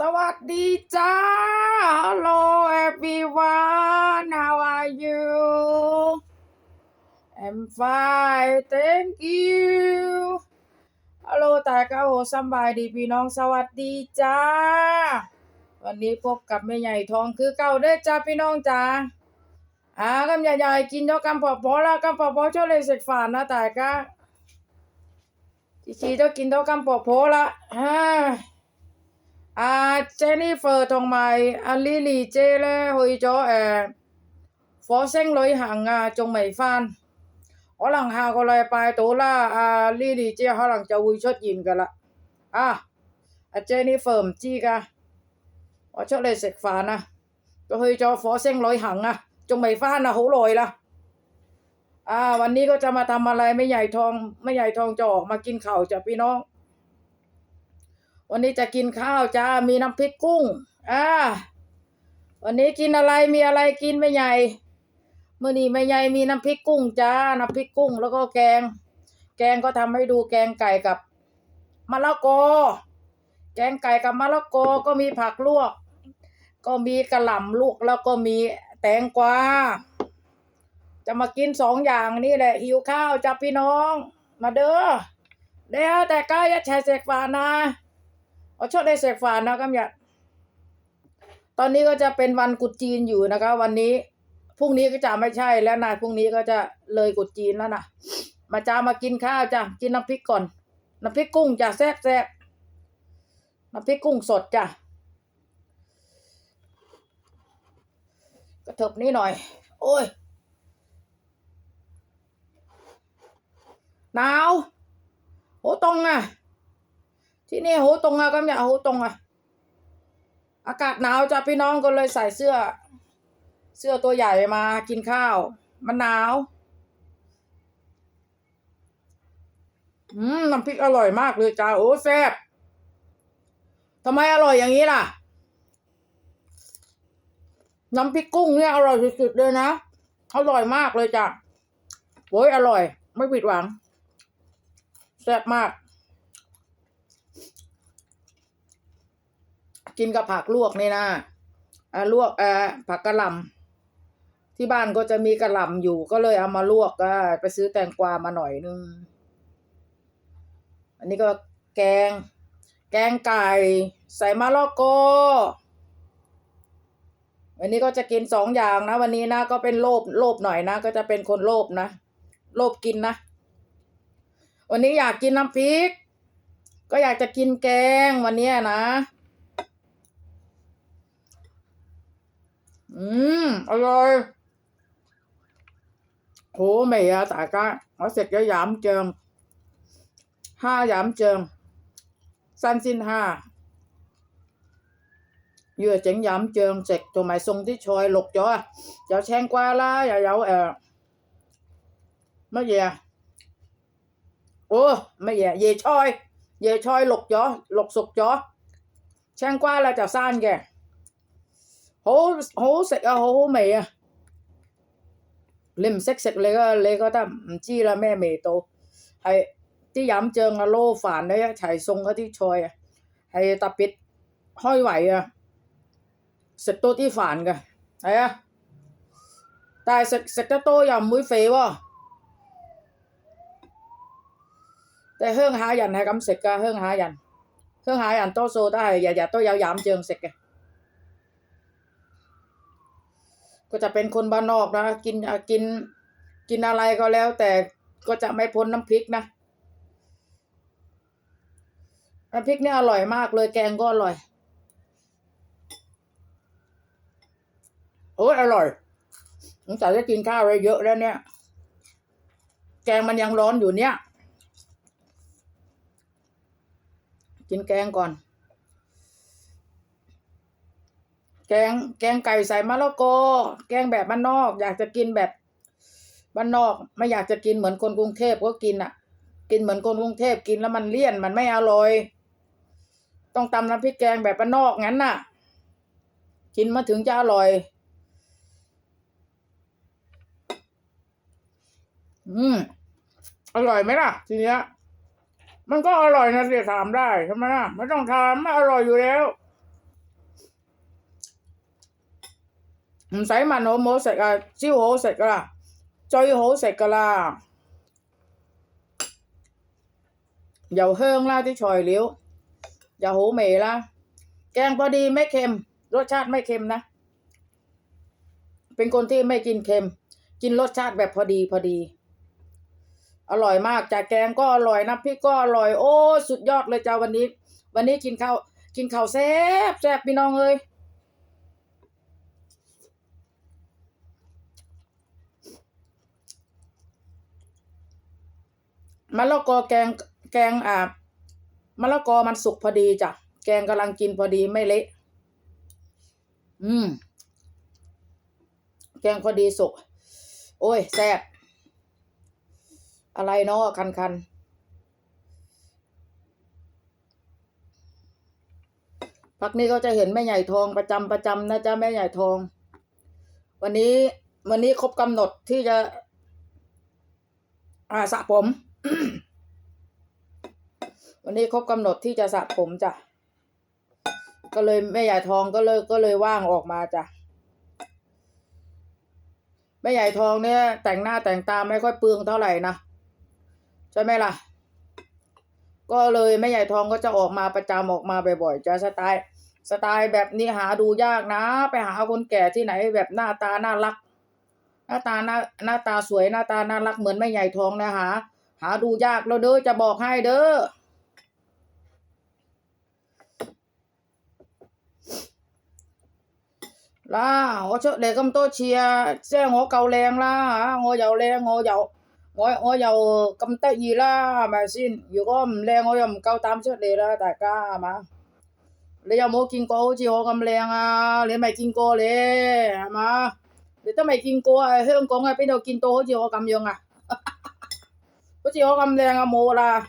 สวัสดีจ้า Hello everyone how are you I'm fine thank you Hello แต่ก็โหสบายดีพี่น้องสวัสดีจ้า วันนี้พบกับแม่ใหญ่ทองคือเก่าเด้อจ้าพี่น้องจ้าอ่ากำใหญ่ๆกินเท่ากำปอปอละกำปอปอชอบเลยเสกฝานนะแต่ก็ชีๆต้องกินเท่ากำปอปอละฮ่า à Jennifer 同埋阿 Lily 姐咧去咗诶、呃火星旅行啊，仲未翻，可能下个礼拜到啦。阿 Lily 姐可能就会出现噶啦。啊，阿 Jennifer 唔知㗎，我出嚟食饭啊，佢去咗火星旅行啊，仲未翻啊，好耐啦。อ่าวันนี้ก็จะมาทำอะไรไม่ใหญ่ทองไม่ใหญ่ทองจะออกมากินข้าวจ้ะพี่น้อง วันนี้จะกินข้าวจ้า มีน้ำพริกกุ้ง อ่า วันนี้กินอะไร มีอะไรกินไม่ใหญ่ เมื่อนี้ไม่ใหญ่ มีน้ำพริกกุ้งจ้า น้ำพริกกุ้ง แล้วก็แกง แกงก็ทำให้ดูแกงไก่กับมะละกอ แกงไก่กับมะละกอ ก็มีผักลวก ก็มีกระหล่ำลวก แล้วก็มีแตงกวา จะมากินสองอย่างนี่แหละ หิวข้าวจ้าพี่น้อง มาเด้อเดี๋ยวแต่ก้าอย่าแชร์เสกฝานะ เอาชอบได้เสกฝานนะครับอย่าตอนนี้ก็จะเป็นวันกุดจีนอยู่นะคะ วันนี้พรุ่งนี้ก็จะไม่ใช่แล้วนะพรุ่งนี้ก็จะเลยกุดจีนแล้วนะมาจ้ามากินข้าวจ้ะกินน้ำพริกก่อนน้ำพริกกุ้งจ้ะแซ่บแซ่บน้ำพริกกุ้งสดจ้ะกระเถิบนี้หน่อย โอ้ยหนาวโหตรงอะ ที่นี่โหตรงอะก็ไม่อยากโหตรงอะอากาศหนาวจ้ะพี่น้องก็เลยใส่เสื้อ เสื้อตัวใหญ่มากินข้าว มันหนาว อืมน้ำพริกอร่อยมากเลยจ้าโอ้แซ่บทำไมอร่อยอย่างนี้ล่ะ น้ำพริกกุ้งเนี่ยอร่อยสุดๆเลยนะ อร่อยมากเลยจ้ะโอ้ยอร่อย ไม่ผิดหวัง แซ่บมาก กินกับผักลวกนี่นะอ่าลวกเอ่อผักกระหล่ำที่บ้านก็จะมีกระหล่ำอยู่ ก็เลยเอามาลวกก็ไปซื้อแตงกวามาหน่อยนึง อันนี้ก็แกง แกงไก่ ใส่มะละกอวันนี้ก็จะกินสองอย่างนะ วันนี้นะก็เป็นโลภโลภหน่อยนะ ก็จะเป็นคนโลภนะโลภกินนะ วันนี้อยากกินน้ำพริก ก็อยากจะกินแกงวันนี้นะ อืมอร่อยโหmày à tại ca nó xịt cái giảm trơn ha giảm trơn san xin ha vừa chỉnh giảm trơn xịt tụi mày xung tí xoài lục cho cho sen qua lá và dậu ờ mấy gì à ủa mấy gì à về xoài về xoài lục cho lục sụt cho sen qua là chào san kìa 好好食啊，好好味啊！你唔識食你個你覺得唔知啦咩味道？係啲飲醬啊撈飯咧一齊送嗰啲菜啊，係特別開胃啊！食多啲飯嘅，係啊！但係食食得多又唔會肥喎、但係鄉下人係咁食㗎，鄉下人鄉下人多數都係日日都有飲醬食嘅。 ก็จะเป็นคนบ้านนอกนะกินอะกินกินอะไรก็แล้ว แต่ก็จะไม่พ้นน้ำพริกนะน้ำพริกนี่อร่อยมากเลยแกงก็อร่อยโอ้ยอร่อยสงสัยจะกินข้าวอะไรเยอะแล้วเนี่ย แกงมันยังร้อนอยู่เนี่ย กินแกงก่อน แกงแกงไก่ใส่มะละกอ แกงแบบบ้านนอก อยากจะกินแบบบ้านนอก ไม่อยากจะกินเหมือนคนกรุงเทพก็กินอะ กินเหมือนคนกรุงเทพกินแล้วมันเลี่ยนมันไม่อร่อย ต้องตำน้ำพริกแกงแบบบ้านนอกงั้นน่ะ กินมาถึงจะอร่อย อืมอร่อยไหมล่ะ ทีเนี้ยมันก็อร่อยนะเสียถามได้ใช่ไหมล่ะไม่ต้องถามไม่อร่อยอยู่แล้ว 唔使问好唔好食啊，超好食噶啦，最好食噶啦，又香啦啲材料，又好味啦，แกงพอดีไม่เค็ม รสชาติไม่เค็มนะ เป็นคนที่ไม่กินเค็ม กินรสชาติแบบพอดีพอดี อร่อยมากจากแกงก็อร่อยนะพริกก็อร่อย โอ้ สุดยอดเลยจ้าวันนี้ วันนี้กินข้าวกินข้าวแซ่บแซ่บพี่น้องเอ้ย มะละกอแกงแกงอ่ามะละกอมันสุกพอดีจ้ะแกงกำลังกินพอดีไม่เละอืม แกงพอดีสุก โอ้ยแซ่บอะไรเนาะคันคันพักนี้ก็จะเห็นแม่ใหญ่ทองประจำประจำนะจ๊ะแม่ใหญ่ทอง วันนี้วันนี้ครบกำหนดที่จะ อ่าสระผม วันนี้ครบกำหนดที่จะสระผมจ้ะ ก็เลยแม่ใหญ่ทองก็เลยก็เลยว่างออกมาจ้ะ แม่ใหญ่ทองเนี่ย แต่งหน้าแต่งตาไม่ค่อยเปลืองเท่าไหร่นะใช่ไหมล่ะ ก็เลยแม่ใหญ่ทองก็จะออกมาประจำออกมาบ่อยๆจะสไตล์สไตล์แบบนี้หาดูยากนะ ไปหาคนแก่ที่ไหนแบบหน้าตาน่ารัก หน้าตาหน้าหน้าตาสวยหน้าตาน่ารักเหมือนแม่ใหญ่ทองนะหา หาดูยากเราเด้อจะบอกให้เด้อล่ะโอเชเด็กกำโตเชียแซ่หัเกาแรงล่ะหัเยาแรงหัเยาหัวหัวเยากำเตยีล่ะมาสิ้นอยู่ก็แรงหัวยาเก่าตามเชเด็กละแต่ก้ามาเลยโมกินโกจีโอกำแรงอะเลยไม่กินโกเลยมาเดี๋ยวต้องไม่กินโกเฮ้ยองกงไปเดากินโตจีโอกำยองอะ có chị có âm lên mô là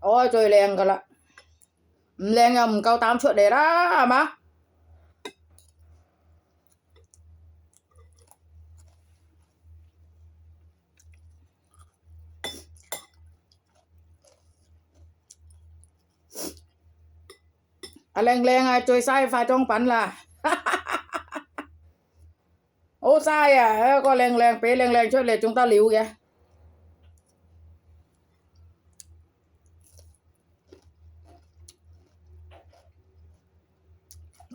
ôi, trời lên cả lại lên ngầm cao tám chuyện đấy đó mà. À, Anh lên lên chơi à, sai pha trong bắn là. โอ้ใช่ทรายอ่ก็แรงแรงเป๊ะแรงแรงช่วยเลยจงตาหลิวแก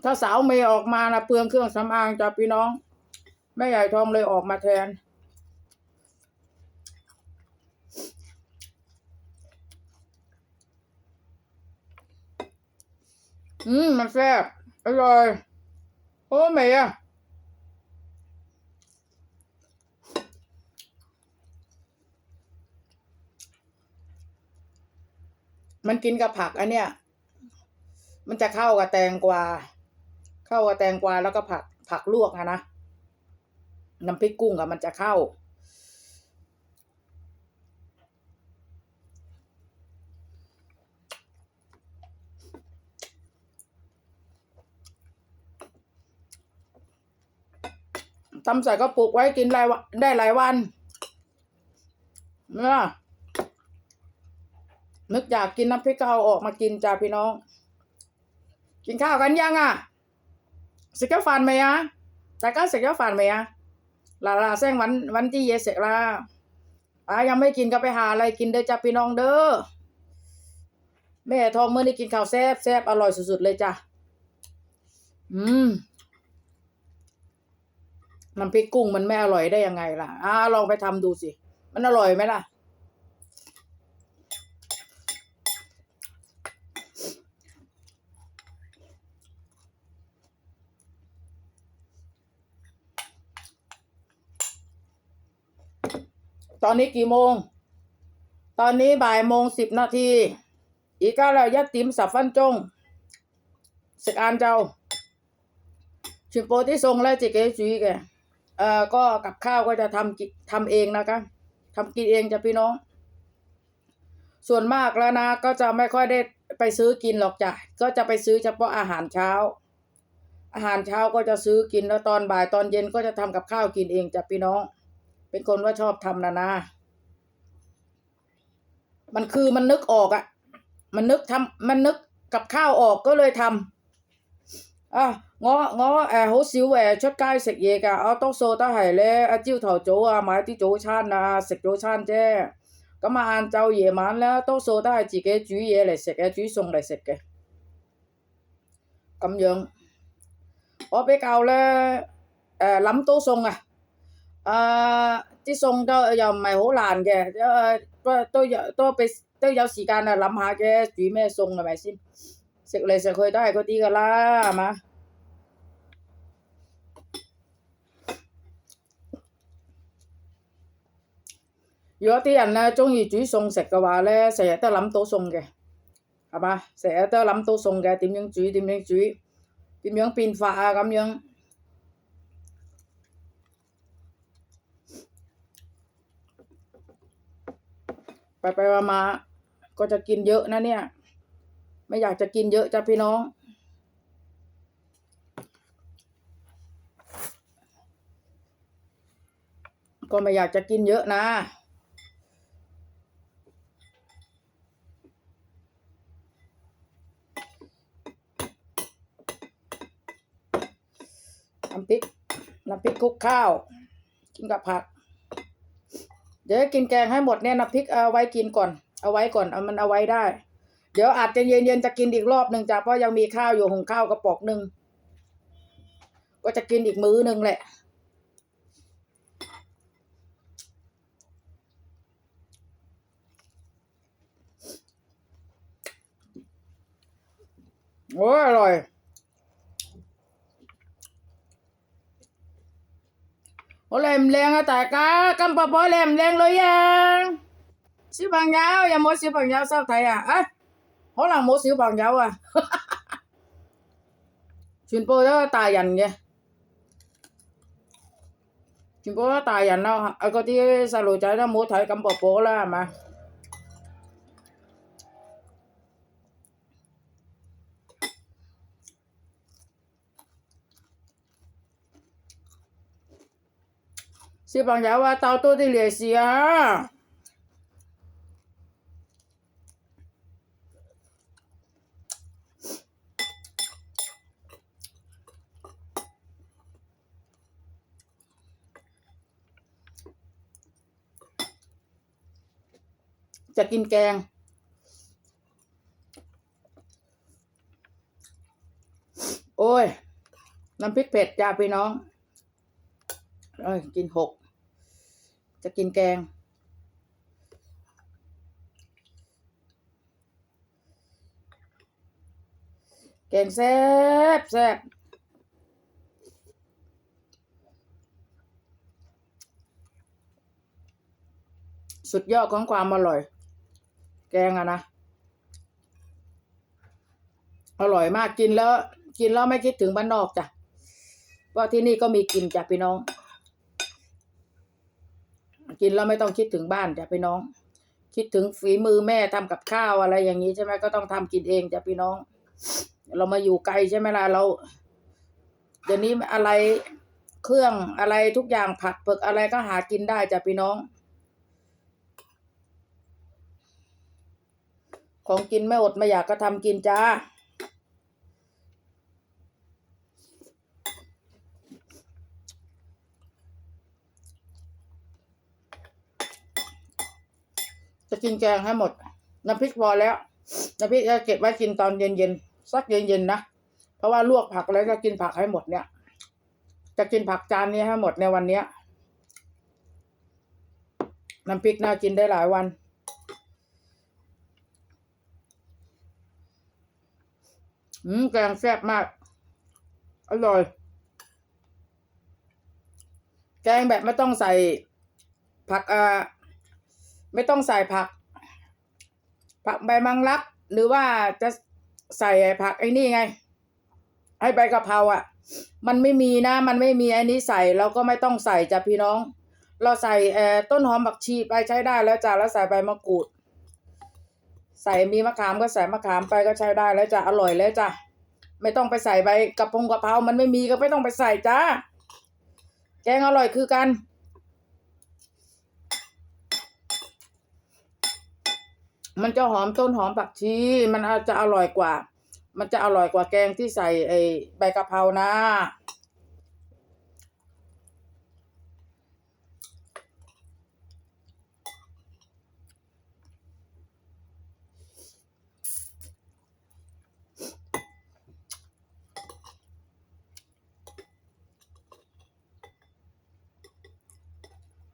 ถ้าสาวเมย์ออกมานะเปลืองเครื่องสำอางจ้ะพี่น้องแม่ใหญ่ทองเลยออกมาแทน อืม มันแซ่บอร่อย โอ้เมย์อะ มันกินกับผักอันเนี้ยมันจะเข้ากับแตงกวา เข้ากับแตงกวาแล้วก็ผักผักลวกอะนะน้ำพริกกุ้งอะมันจะเข้า ทำใส่กระปุกไว้กินหลายวันได้หลายวันเนี่ย นึกอยากกินน้ำพริกก็เอาออกมากินจ้าพี่น้อง กินข้าวกันยังอะสิกฟันไหมอะตาก็สิกฟันไหมอะลาลาแซงวันวันที่เยเสกลาอ้ายังไม่กินก็ไปหาอะไรกินเด้อจ้าพี่น้องเด้อแม่ทองเมื่อนี้กินข้าวแซ่บแซ่บอร่อยสุดๆเลยจ้ะอืมน้ำพริกกุ้งมันไม่อร่อยได้ยังไงล่ะอ่าลองไปทำดูสิ มันอร่อยไหมล่ะ ตอนนี้กี่โมง ตอนนี้บ่ายโมงสิบนาที อีกก็แล้วยัดติมสับฟันจงสึกอานเจ้าชิมโปที่ทรงแล้วจิเกจุยแกเอ่อก็กับข้าวก็จะทำทำเองนะคะทำกินเองจ้ะพี่น้อง ส่วนมากแล้วนะ ก็จะไม่ค่อยได้ไปซื้อกินหรอกจ้ะก็จะไปซื้อเฉพาะอาหารเช้า อาหารเช้าก็จะซื้อกินแล้วตอนบ่ายตอนเย็นก็จะทำกับข้าวกินเองจ้ะพี่น้อง เป็นคนว่าชอบทำนะนะ มันคือมันนึกออกอะ่ะ มันนึกทำมันนึก กับข้าวออกก็เลยทำ啊，我我诶好少诶出街食嘢㗎，我多数都系咧啊朝头早啊买啲早餐啊食早餐啫。咁啊晏昼夜晚咧，多数都系自己煮嘢嚟食嘅，煮餸嚟食嘅。咁样，我比较咧诶谂到餸啊， 啊啲餸都又唔係好難嘅，因為都都有都俾都有時間啊諗下嘅，煮咩餸係咪先？食嚟食去都係嗰啲噶啦，係嘛？如果啲人咧中意煮餸食嘅話咧，成日都諗到餸嘅，係嘛？成日都諗到餸嘅，點樣煮點樣煮，點樣變化啊咁樣。 ไปไปมามาก็จะกินเยอะนะเนี่ย ไม่อยากจะกินเยอะจ้ะพี่น้อง ก็ไม่อยากจะกินเยอะนะน้ำพริกน้ำพริกคลุกข้าว กินกับผัก เดี๋ยวกินแกงให้หมดเนี่ยน้ำพริกเอาไว้กินก่อน เอาไว้ก่อนเอามันเอาไว้ได้ เดี๋ยวอาจจะเย็นๆจะกินอีกรอบหนึ่งจ้ะเพราะยังมีข้าวอยู่หุงข้าวกระป๋องหนึ่งก็จะกินอีกมื้อหนึ่งแหละโอ้ยอร่อย Ủa làm lên ở tại cá cắm bà bói làm lên rồi nha Siêu bằng giáo, giờ mỗi siêu bằng giáo sao thầy à? À, hổ là mỗi siêu bằng giáo à Chuyện bố đó tài dành kìa Chuyện bố đó tài dành đâu À có tí sao lùi chạy đó mua thầy cắm bà bố là mà Siêu bằng giáo à, tao tôi đi lìa xì à จะกินแกง โอ้ย น้ำพริกเผ็ดจ้าพี่น้องเอ้ย กินหก จะกินแกง แกงแซ่บแซ่บสุดยอดของความอร่อย แกงอะนะ อร่อยมากกินแล้ว กินแล้วไม่คิดถึงบ้านนอกจ้ะเพราะที่นี่ก็มีกินจ้ะพี่น้อง กินแล้วไม่ต้องคิดถึงบ้านจ้ะพี่น้อง คิดถึงฝีมือแม่ทำกับข้าวอะไรอย่างนี้ใช่ไหมก็ต้องทำกินเองจ้ะพี่น้อง เรามาอยู่ไกลใช่ไหมล่ะเรา เดี๋ยวนี้อะไรเครื่องอะไรทุกอย่างผักเผือกอะไรก็หากินได้จ้ะพี่น้อง ของกินไม่อดไม่อยากก็ทำกินจ้า กินแกงให้หมด น้ำพริกพอแล้ว น้ำพริกจะเก็บไว้กินตอนเย็นๆสักเย็นๆนะ เพราะว่าลวกผักแล้วจะกินผักให้หมดเนี่ย จะกินผักจานนี้ให้หมดในวันเนี้ย น้ำพริกน่ากินได้หลายวันอืมแกงแซ่บมาก อร่อย แกงแบบไม่ต้องใส่ผักอ่า ไม่ต้องใส่ผัก ผักใบมังลัก หรือว่าจะใส่ผักไอ้นี่ไง ให้ใบกะเพราอะ มันไม่มีนะ มันไม่มีไอันนี้ใส่เราก็ไม่ต้องใส่จ้ะพี่น้อง เราใส่เอ่อต้นหอมผักชีไปใช้ได้แล้วจ้ะแล้วใส่ใบมะกรูด ใส่มีมะขามก็ใส่มะขามไปก็ใช้ได้แล้วจ้ะอร่อยแล้วจ้ะไม่ต้องไปใส่ใบกระพงกะเพรามันไม่มีก็ไม่ต้องไปใส่จ้าแกงอร่อยคือกัน มันจะหอมต้นหอมผักชี มันอาจจะอร่อยกว่า มันจะอร่อยกว่าแกงที่ใส่ไอ้ใบกะเพรานะ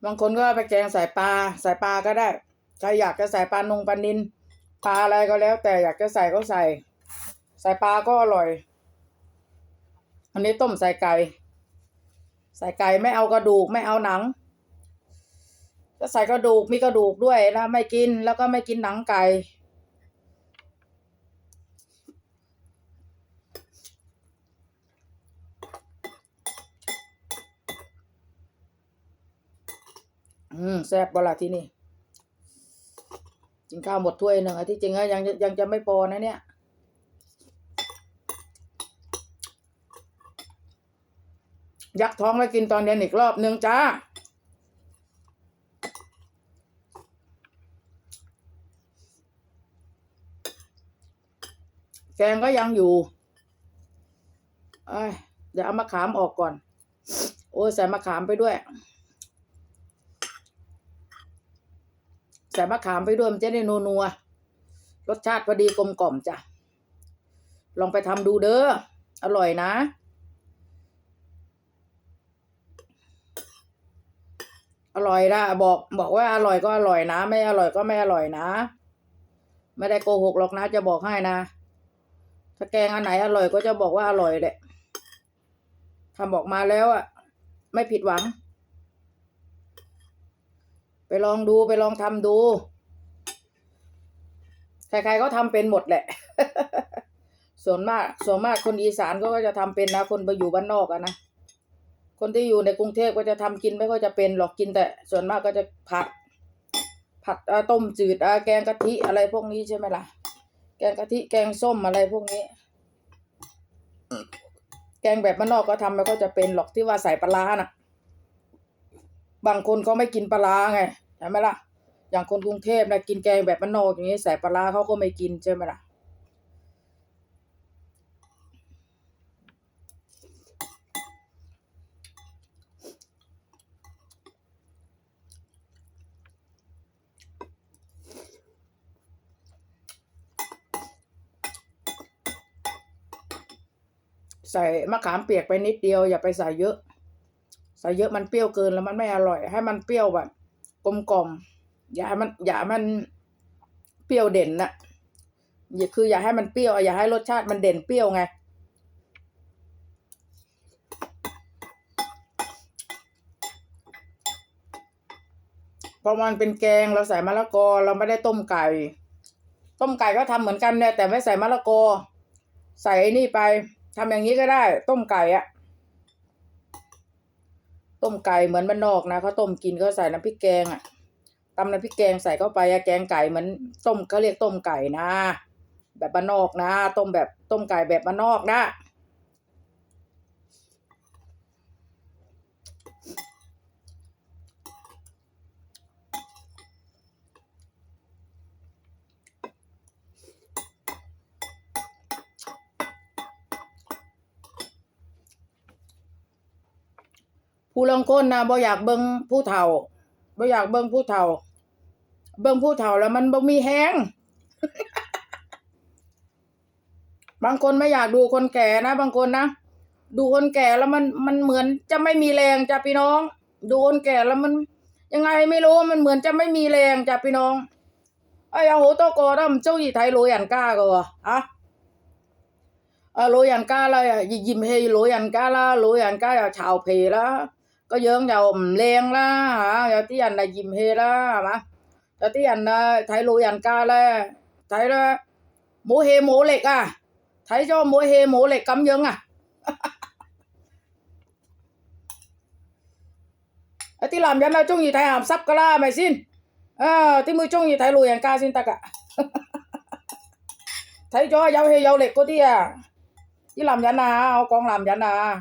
บางคนก็ไปแกงใส่ปลาใส่ปลาก็ได้ ใครอยากจะใส่ปลานงปลานินปลาอะไรก็แล้ว แต่อยากจะใส่ก็ใส่ ใส่ปลาก็อร่อย อันนี้ต้มใส่ไก่ ใส่ไก่ไม่เอากระดูกไม่เอาหนังก็ใส่กระดูกมีกระดูกด้วยนะไม่กินแล้วก็ไม่กินหนังไก่อืมแซ่บเวลาที่นี่ กินข้าวหมดถ้วยหนึ่งอะที่จริงอะยังยังจะไม่พอนะเนี่ยยักท้องแล้วกินตอนเย็นอีกรอบหนึ่งจ้า แกงก็ยังอยู่เอ้ยเดี๋ยวเอามะขามออกก่อน โอ้ใส่มะขามไปด้วย ใส่มะขามไปด้วยมันจะได้นัวนัวๆรสชาติพอดีกลมกล่อมจ้ะ ลองไปทำดูเด้อ อร่อยนะ อร่อยนะบอกบอกว่าอร่อยก็อร่อยนะ ไม่อร่อยก็ไม่อร่อยนะ ไม่ได้โกหกหรอกนะ จะบอกให้นะถ้าแกงอันไหนอร่อยก็จะบอกว่าอร่อยแหละทำออกมาแล้วอะไม่ผิดหวัง ไปลองดูไปลองทำดู ใครๆก็ทำเป็นหมดแหละ ส่วนมากส่วนมากคนอีสานก็จะทำเป็นนะ คนไปอยู่บ้านนอกอะนะ คนที่อยู่ในกรุงเทพก็จะทำกินไม่ค่อยจะเป็นหรอกกินแต่ ส่วนมากก็จะผัด ผัดอ่อต้มจืดอ่อแกงกะทิอะไรพวกนี้ใช่ไหมล่ะ แกงกะทิแกงส้มอะไรพวกนี้แกงแบบบ้านนอกก็ทำไม่ค่อยจะเป็นหรอกที่ว่าใส่ปลาร้าน่ะ บางคนเขาไม่กินปลาร้าไง ใช่ไหมล่ะ อย่างคนกรุงเทพนะกินแกงแบบบ้านนอกอย่างนี้ใส่ปลาร้าเขาก็ไม่กินใช่ไหมล่ะใส่มะขามเปียกไปนิดเดียวอย่าไปใส่เยอะ ใส่เยอะมันเปรี้ยวเกินแล้วมันไม่อร่อย ให้มันเปรี้ยวแบบ กลมกล่อมอย่าให้มัน อย่าให้มันเปรี้ยวเด่นนะอย่าคือ อย่าให้มันเปรี้ยว อย่าให้รสชาติมันเด่นเปรี้ยวไงพราะมันเป็นแกงเราใส่มะละกอเราไม่ได้ต้มไก่ ต้มไก่ก็ทำเหมือนกันเนี่ยแต่ไม่ใส่มะละกอ ใส่ไอ้นี่ไปทำอย่างนี้ก็ได้ ต้มไก่อะ ต้มไก่เหมือนบ้านนอกนะเขาต้มกินเขาใส่น้ำพริกแกงอะตำน้ำพริกแกงใส่เข้าไปอะแกงไก่เหมือนต้มเขาเรียกต้มไก่นะ แบบบ้านนอกนะ ต้มแบบต้มไก่แบบบ้านนอกนะ ผู้ลางคนนะบ่อยากเบิ่งผู้เฒ่าบ่อยากเบิ่งผู้เฒ่า เบิ่งผู้เฒ่าแล้วมันบ่มีแฮงบางคนไม่อยากดูคนแก่นะ บางคนนะดูคนแก่แล้วมันมันเหมือนจะไม่มีแรงจ้ะพี่น้อง ดูคนแก่แล้วมัน ยังไงไม่รู้มันเหมือนจะไม่มีแรงจ้ะพี่น้องไอ้เอาโหตโกดำเจ้าหญิไทยโรยันก้าก็วะอะออโรยันก้าละยิมเฮโรยันก้าละโรยันก้าอย่าชาวเพละ có dưỡng dầu len la hả rồi tí anh là dìm hê đó mà rồi tí anh thấy lùi anh ca là thấy đó mũ hê mũ lệch à thấy cho mũ hê mũ lệch cấm dưỡng à ở tí làm cho nó chung gì thấy hàm sắp cả la mày xin à tí mới chung gì thấy lùi anh ca xin ta cả thấy cho dấu hê dấu lệch của tí à tí làm cho nào con làm cho nào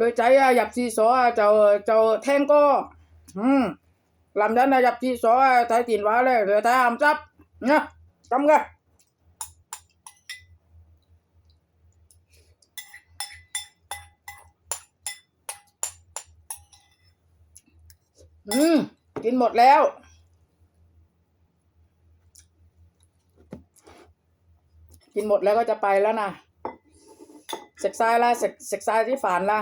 ลยใจอาหยับซีสอเจ้าเจ้าแทงก็อืมลำดันอาหยับซีสอไทยตีนว้าเลยเดี๋ยวไทยหามซับนะจำกันอืม กินหมดแล้ว กินหมดแล้วก็จะไปแล้วนะเสกทรายละเสกเสกทรายที่ฝานละ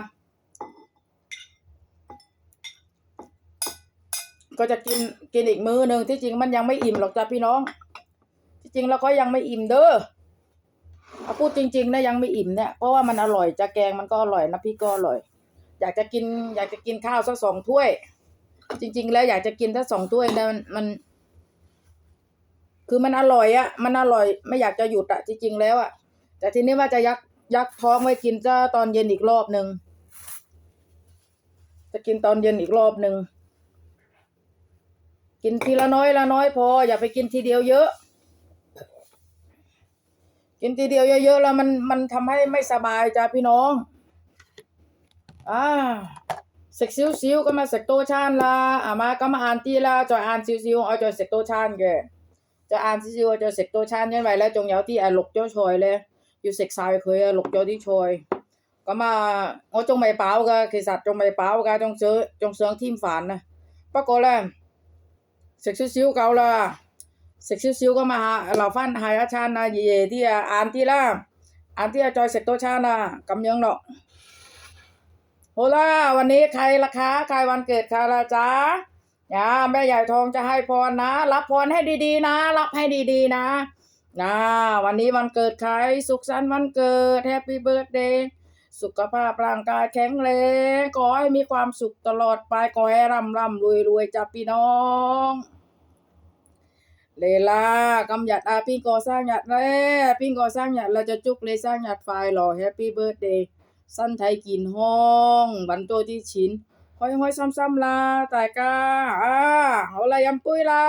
ก็จะกินกินอีกมื้อหนึ่งที่จริงมันยังไม่อิ่มหรอกจ้ะพี่น้อง ที่จริงแล้วก็ยังไม่อิ่มเด้อเอาพูดจริงๆนะยังไม่อิ่มเนี่ยเพราะว่ามันอร่อยจะแกงมันก็อร่อยนะพี่ก็อร่อย อยากจะกิน อยากจะกินข้าวสักสองถ้วย จริง ๆ แล้วอยากจะกินถ้าสองถ้วยนะมันมัน คือมันอร่อยอะมันอร่อยไม่อยากจะหยุดอะจริงๆแล้วอะแต่ทีนี้ว่าจะยักยักท้องไว้กินจะตอนเย็นอีกรอบหนึ่งจะกินตอนเย็นอีกรอบหนึ่ง กินทีละน้อยละน้อยพอ อย่าไปกินทีเดียวเยอะ กินทีเดียวเยอะๆแล้วมันมันทำให้ไม่สบายจ้าพี่น้องอ่าเสกซิวซิวก็มาเสกโตชานละอามาก็มาอ่านตีละจอยอ่านซิวซิเอาจอยเสกโตชานแกจะอ่านซิวซิวจอยเสกโตชานยันไว้แล้วจงเยาที่อะหลกเจ้าชอยเลยอยู่เสกซายเคยอะหลกเจ้าที่ชอยก็มาเอาจงไม่เปล่าก็คือสัตว์จงไม่เปล่าก็จงเจอจงเสืองทีมฝันนะปรากฏแล้ว 食 xíu cậu là 6 xíu xíu có mà là phan hai á chan là gì thì ăn thì là ăn thì cho sạch tô chan là cầm 啦วันนี้ใครละคะใครวันเกิดใครละจ๊ะอย่าแม่ใหญ่ทองจะให้พรนะ รับพรให้ดีๆนะ รับให้ดีๆนะนะวันนี้วันเกิดใครสุขสันต์วันเกิดแฮปปี้เบิร์ดเดย์ สุขภาพร่างกายแข็งแรงขอให้มีความสุขตลอดไปขอให้ร่ำร่ำรวยรวยจ้ะพี่น้อง เลลากำหยัดอาปิ้งก่อสร้างหยัดแร่ปิ้งก่อสร้างหยัดเราจะจุกเลยสร้างหยัดไฟหล่อแฮปปี้เบิร์ดเดย์สั้นไทยกินห้องบันโตที่ชินห้อยห้อยซ้ำๆลาตายกาอ่าเอาละยำปุ้ยลา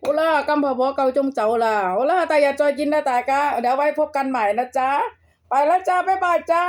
โอล่ากัมพะอเกาจงเจ้าล่ะโอล่าตายาจอยจินนะตายกะเดี๋ยวไว้พบกันใหม่นะจ๊ะ ไปแล้วจ้าบ๊ายบายจ้า